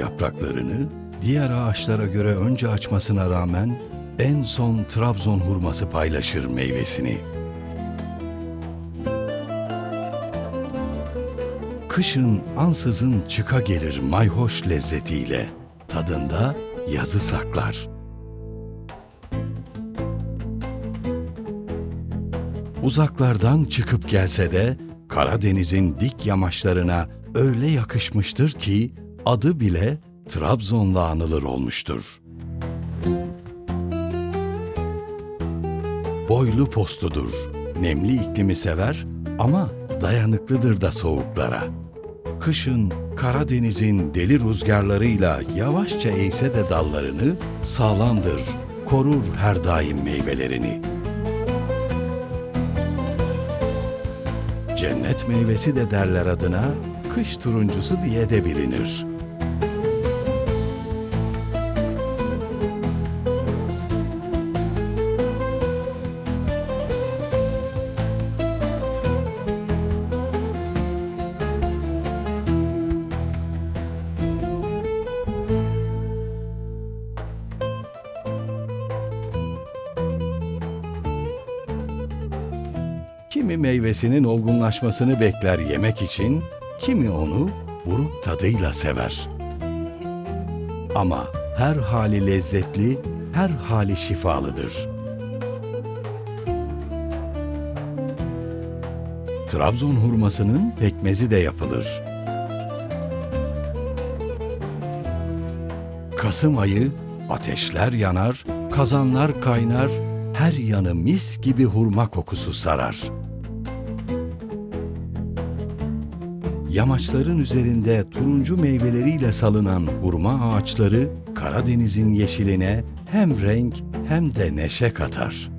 yapraklarını diğer ağaçlara göre önce açmasına rağmen en son Trabzon hurması paylaşır meyvesini. Kışın ansızın çıka gelir mayhoş lezzetiyle, tadında yazı saklar. Uzaklardan çıkıp gelse de Karadeniz'in dik yamaçlarına öyle yakışmıştır ki adı bile Trabzon'la anılır olmuştur. Boylu postudur. Nemli iklimi sever ama dayanıklıdır da soğuklara. Kışın Karadeniz'in deli rüzgarlarıyla yavaşça eğse de dallarını sağlamdır, korur her daim meyvelerini. Cennet meyvesi de derler adına, kış turuncusu diye de bilinir. Kimi meyvesinin olgunlaşmasını bekler yemek için, kimi onu buruk tadıyla sever. Ama her hali lezzetli, her hali şifalıdır. Trabzon hurmasının pekmezi de yapılır. Kasım ayı ateşler yanar, kazanlar kaynar, her yanı mis gibi hurma kokusu sarar. Yamaçların üzerinde turuncu meyveleriyle salınan hurma ağaçları Karadeniz'in yeşiline hem renk hem de neşe katar.